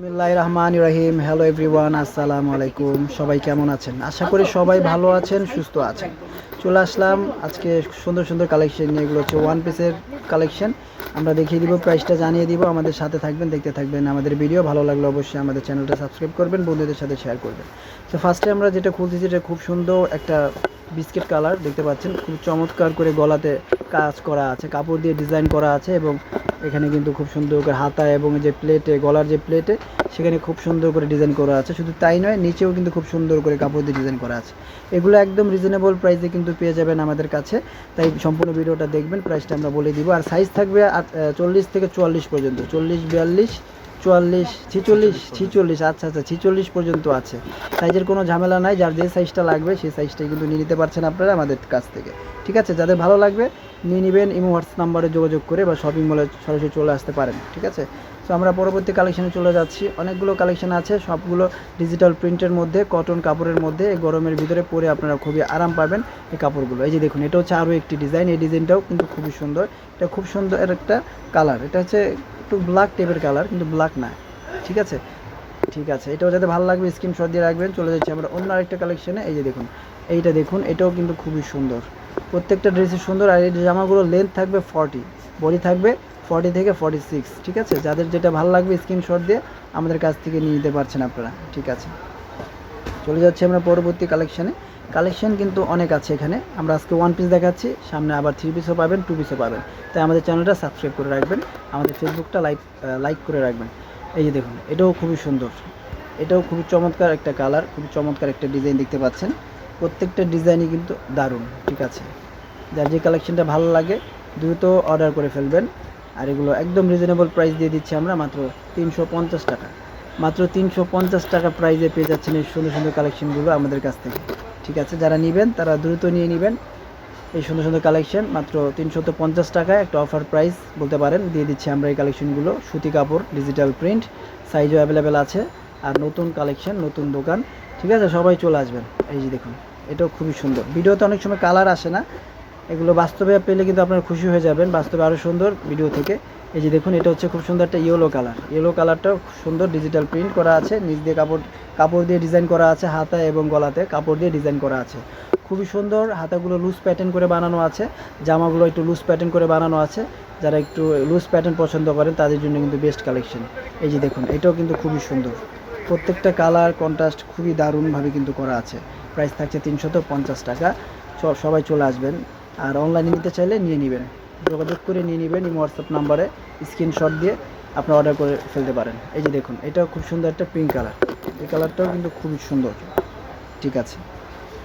বিসমিল্লাহ রহমান রহিম। Hello everyone আসসালামু আলাইকুম। সবাই কেমন আছেন? আশা করি সবাই ভালো আছেন, সুস্থ আছেন। চলে আসলাম আজকে সুন্দর সুন্দর কালেকশন নিয়ে, এগুলো হচ্ছে ওয়ান পিসের কালেকশন আমরা দেখিয়ে দিব প্রাইসটা জানিয়ে দিব, আমাদের সাথে থাকবেন, দেখতে থাকবেন আমাদের ভিডিও ভালো লাগলে অবশ্যই আমাদের চ্যানেলটা সাবস্ক্রাইব করবেন, বন্ধুদের সাথে শেয়ার করবেন। তো ফার্স্টে আমরা যেটা খুলতেছি, এটা খুব সুন্দর একটা বিস্কিট কালার দেখতে পাচ্ছেন? খুব চমৎকার করে গলাতে কাজ করা আছে, কাপড় দিয়ে ডিজাইন করা আছে এবং এখানে কিন্তু খুব সুন্দর করে হাতা এবং যে প্লেটে গলার যে প্লেটে সেখানে খুব সুন্দর করে ডিজাইন করা আছে। শুধু তাই নয়, নিচেও কিন্তু খুব সুন্দর করে কাপড় দিয়ে ডিজাইন করা আছে। এগুলো একদম রিজনেবল প্রাইসে কিন্তু পেয়ে যাবেন আমাদের কাছে। তাই সম্পূর্ণ ভিডিওটা দেখবেন প্রাইসটা আমরা বলে দিব। আর সাইজ থাকবে চল্লিশ থেকে চুয়াল্লিশ পর্যন্ত। চল্লিশ, বিয়াল্লিশ, চুয়াল্লিশ, ছিচল্লিশ ছিচল্লিশ আচ্ছা আচ্ছা ছিচল্লিশ পর্যন্ত আছে। সাইজের কোনো ঝামেলা নাই, যার যে সাইজটা লাগবে সেই সাইজটাই কিন্তু নিয়ে নিতে পারছেন আপনারা আমাদের কাছ থেকে। ঠিক আছে? যাদের ভালো লাগবে নিয়ে নেবেন, ইমো হোয়াটসঅ্যাপ নাম্বারে যোগাযোগ করে বা শপিং মলে সরাসরি চলে আসতে পারেন, ঠিক আছে? তো আমরা পরবর্তী কালেকশানে চলে যাচ্ছি। অনেকগুলো কালেকশান আছে, সবগুলো ডিজিটাল প্রিন্টের মধ্যে কটন কাপড়ের মধ্যে, এই গরমের ভিতরে পরে আপনারা খুবই আরাম পাবেন এই কাপড়গুলো। এই যে দেখুন, এটা হচ্ছে আরও একটি ডিজাইন এই ডিজাইনটাও কিন্তু খুবই সুন্দর। এটা খুব সুন্দর একটা কালার এটা হচ্ছে একটু ব্ল্যাক টাইপের কালার কিন্তু ব্ল্যাক না, ঠিক আছে? ঠিক আছে, এটাও যাতে ভালো লাগবে স্ক্রিনশট দিয়ে রাখবেন। চলে যাচ্ছি আমরা অন্য আরেকটা কালেকশনে এই যে দেখুন, এইটা দেখুন, এটাও কিন্তু খুবই সুন্দর। প্রত্যেকটা ড্রেসই সুন্দর, আর এই জামাগুলো লেন্থ থাকবে ফর্টি বডি থাকবে ফর্টি থেকে ফর্টি সিক্স ঠিক আছে? যাদের যেটা ভালো লাগবে স্ক্রিনশট দিয়ে আমাদের কাছ থেকে নিয়ে নিতে পারছেন আপনারা, ঠিক আছে? চলে যাচ্ছি আমরা পরবর্তী কালেকশানে কালেকশন কিন্তু অনেক আছে এখানে। আমরা আজকে ওয়ান পিস দেখাচ্ছি, সামনে আবার থ্রি পিসও পাবেন টু পিসও পাবেন। তাই আমাদের চ্যানেলটা সাবস্ক্রাইব করে রাখবেন, আমাদের ফেসবুকটা লাইক লাইক করে রাখবেন। এই যে দেখুন, এটাও খুবই সুন্দর। এটাও খুবই চমৎকার একটা কালার, খুবই চমৎকার একটা ডিজাইন দেখতে পাচ্ছেন। প্রত্যেকটা ডিজাইনই কিন্তু দারুণ, ঠিক আছে? যার যে কালেকশনটা ভালো লাগে, দ্রুত অর্ডার করে ফেলবেন। আর এগুলো একদম রিজনেবল প্রাইস দিয়ে দিচ্ছি আমরা, মাত্র তিনশো পঞ্চাশ টাকা। মাত্র তিনশো পঞ্চাশ টাকা প্রাইজে পেয়ে যাচ্ছেন এই সুন্দর সুন্দর কালেকশনগুলো আমাদের কাছ থেকে, ঠিক আছে? যারা নেবেন, তারা দ্রুত নিয়ে নেবেন। এই সুন্দর সুন্দর কালেকশন মাত্র তিনশত পঞ্চাশ টাকায় একটা অফার প্রাইস বলতে পারেন। দিয়ে দিচ্ছি আমরা এই কালেকশনগুলো সুতি কাপড় ডিজিটাল প্রিন্ট সাইজও অ্যাভেলেবেল আছে। আর নতুন কালেকশন নতুন দোকান, ঠিক আছে? সবাই চলে আসবেন। এই যে দেখুন, এটাও খুবই সুন্দর। ভিডিওতে অনেক সময় কালার আসে না। এগুলো বাস্তবে পেলে কিন্তু আপনারা খুশি হয়ে যাবেন। বাস্তবে আরও সুন্দর ভিডিও থেকে। এই যে দেখুন, এটা হচ্ছে খুব সুন্দর একটা ইয়েলো কালার ইয়েলো কালারটাও সুন্দর ডিজিটাল প্রিন্ট করা আছে। নিচ দিয়ে কাপড় কাপড় দিয়ে ডিজাইন করা আছে হাতা এবং গলাতে, কাপড় দিয়ে ডিজাইন করা আছে। খুবই সুন্দর, হাতাগুলো লুজ প্যাটার্ন করে বানানো আছে। জামাগুলো একটু লুজ প্যাটার্ন করে বানানো আছে। যারা একটু লুজ প্যাটার্ন পছন্দ করেন, তাদের জন্য কিন্তু বেস্ট কালেকশন এই যে দেখুন, এটাও কিন্তু খুবই সুন্দর। প্রত্যেকটা কালার কন্ট্রাস্ট খুবই দারুণভাবে কিন্তু করা আছে। প্রাইস থাকছে তিনশত পঞ্চাশ টাকা। সবাই চলে আসবেন। আর অনলাইনে নিতে চাইলে নিয়ে নেবেন। যোগাযোগ করে নিয়ে নেবেন এই হোয়াটসঅ্যাপ নাম্বারে স্ক্রিনশট দিয়ে আপনি অর্ডার করে ফেলতে পারেন। এই যে দেখুন এটাও খুব সুন্দর একটা পিঙ্ক কালার এই কালারটাও কিন্তু খুবই সুন্দর। ঠিক আছে?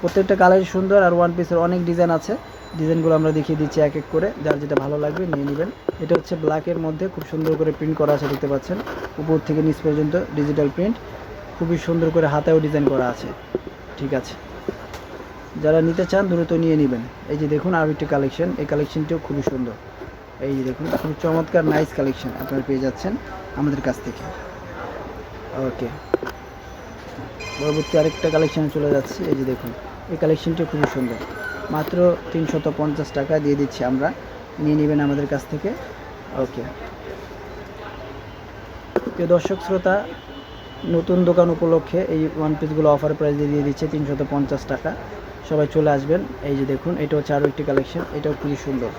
প্রত্যেকটা কালারই সুন্দর আর ওয়ান পিসের অনেক ডিজাইন আছে। ডিজাইনগুলো আমরা দেখিয়ে দিচ্ছি এক এক করে। যার যেটা ভালো লাগবে নিয়ে নেবেন। এটা হচ্ছে ব্ল্যাকের মধ্যে খুব সুন্দর করে প্রিন্ট করা আছে, দেখতে পাচ্ছেন? উপর থেকে নিচ পর্যন্ত ডিজিটাল প্রিন্ট খুবই সুন্দর করে হাতেও ডিজাইন করা আছে। ঠিক আছে? যারা নিতে চান দ্রুত নিয়ে নেবেন। এই যে দেখুন আরও একটি কালেকশন এই কালেকশনটিও খুবই সুন্দর। এই যে দেখুন, খুব চমৎকার নাইস কালেকশন আপনারা পেয়ে যাচ্ছেন আমাদের কাছ থেকে। ওকে পরবর্তী আরেকটা কালেকশনে চলে যাচ্ছি। এই যে দেখুন, এই কালেকশনটি খুবই সুন্দর। মাত্র তিনশত পঞ্চাশ টাকা দিয়ে দিচ্ছি আমরা। নিয়ে নেবেন আমাদের কাছ থেকে। ওকে প্রিয় দর্শক, শ্রোতা, নতুন দোকান উপলক্ষে এই ওয়ান পিসগুলো অফার প্রাইসে দিয়ে দিচ্ছে তিনশত পঞ্চাশ টাকা। সবাই চলে আসবেন। এই যে দেখুন, এটা হচ্ছে আরও একটি কালেকশন এটাও খুবই সুন্দর।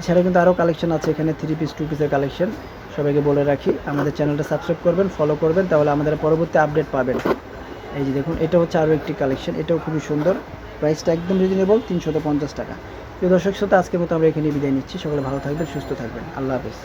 এছাড়া কিন্তু আরও কালেকশন আছে এখানে থ্রি পিস টু পিসের কালেকশন সবাইকে বলে রাখি, আমাদের চ্যানেলটা সাবস্ক্রাইব করবেন ফলো করবেন, তাহলে আমাদের পরবর্তী আপডেট পাবেন। এই যে দেখুন, এটা হচ্ছে আরও একটি কালেকশন এটাও খুবই সুন্দর। প্রাইসটা একদম রিজনেবল পঞ্চাশ টাকা। প্রিয় দর্শক শ্রোতা, আজকের মতো আমরা এখানে বিদায় নিচ্ছি। সকলে ভালো থাকবেন, সুস্থ থাকবেন। আল্লাহ হাফেজ।